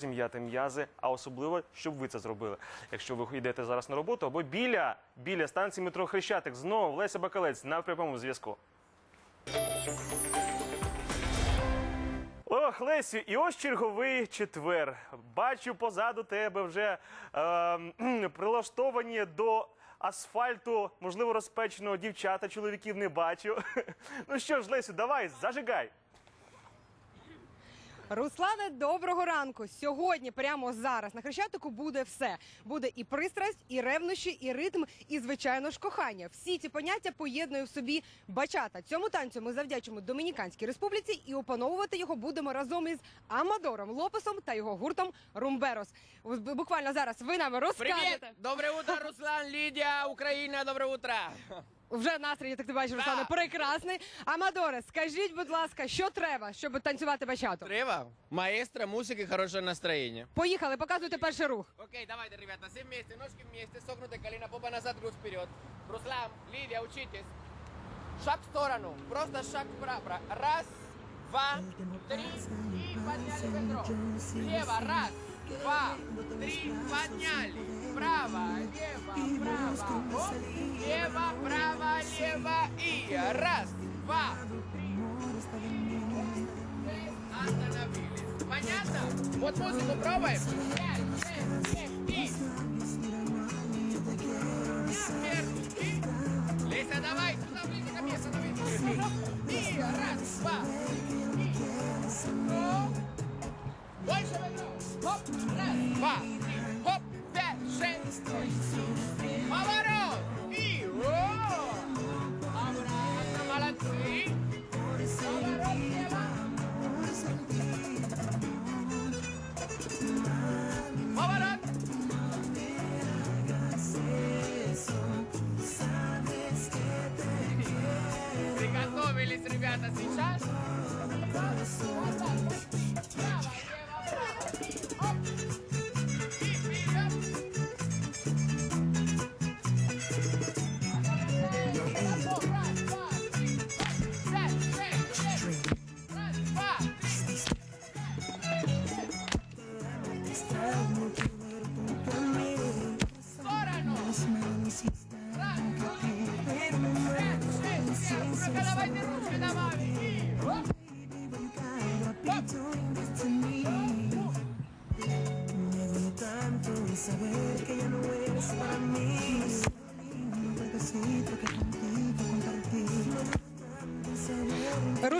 зім'яти м'язи, а особливо, щоб ви це зробили. Якщо ви йдете зараз на роботу або біля, біля станції метро Хрещатик, знову Леся Бакалець на прямому зв'язку. Ох, Лесю, і ось черговий четвер. Бачу позаду тебе вже е, прилаштовані до асфальту, можливо, розпеченого дівчата, чоловіків не бачу. Ну що ж, Лесю, давай, зажигай. Руслане, доброго ранку. Сьогодні, прямо зараз, на хрещатику буде все. Буде і пристрасть, і ревнощі, і ритм, і звичайно ж кохання. Всі ці поняття поєднує в собі бачата. Цьому танцю ми завдячимо Домініканській республіці і опановувати його будемо разом із Амадором Лопесом та його гуртом Румберос. Буквально зараз ви нам розкажете. Доброе утро, Руслан, Лидия, Украина, доброе утро! Вже настрій, я так ти бачиш, Руслане, Да. прекрасний. Амадоре, скажіть, будь ласка, що треба, щоб танцювати бачату? Трева, маэстро, музыка, хорошее настроение. Поїхали, показуйте перший рух. Окей, давайте, ребята, все вместе, ножки вместе, согнутые колено, попа назад, грудь вперед. Руслан, Лидия, учитесь. Шаг в сторону, просто шаг вправо. Раз, два, три, и подняли бедро. Лево, раз, два, три, подняли. Право, лево, право, оп. лево, право, лево, и раз, два, Остановились. Понятно? Вот музыку пробуем. Приготовились, ребята, сейчас.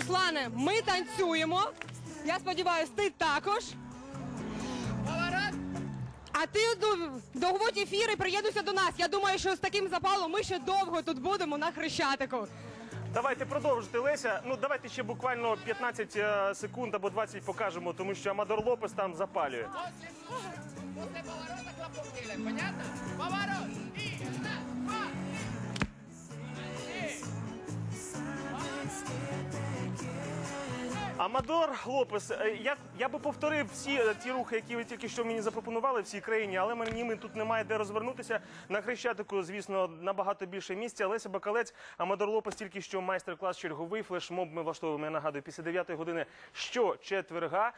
Руслане, ми танцюємо. Я сподіваюся, ти також. А ти до- довготь ефір і приєднуйся до нас. Я думаю, що з таким запалом ми ще довго тут будемо на хрещатику. Давайте продовжити, Леся. Ну давайте ще буквально 15 е, секунд або 20 покажемо, тому що Амадор Лопес там запалює. Амадор Лопес, е, я, я би повторив всі е, ті рухи, які ви тільки що мені запропонували в цій країні, але мені ми тут немає де розвернутися. На Хрещатику, звісно, набагато більше місця. Леся Бакалець, Амадор Лопес тільки що майстер-клас черговий флешмоб ми влаштовуємо. Я нагадую, після 9 години щочетверга.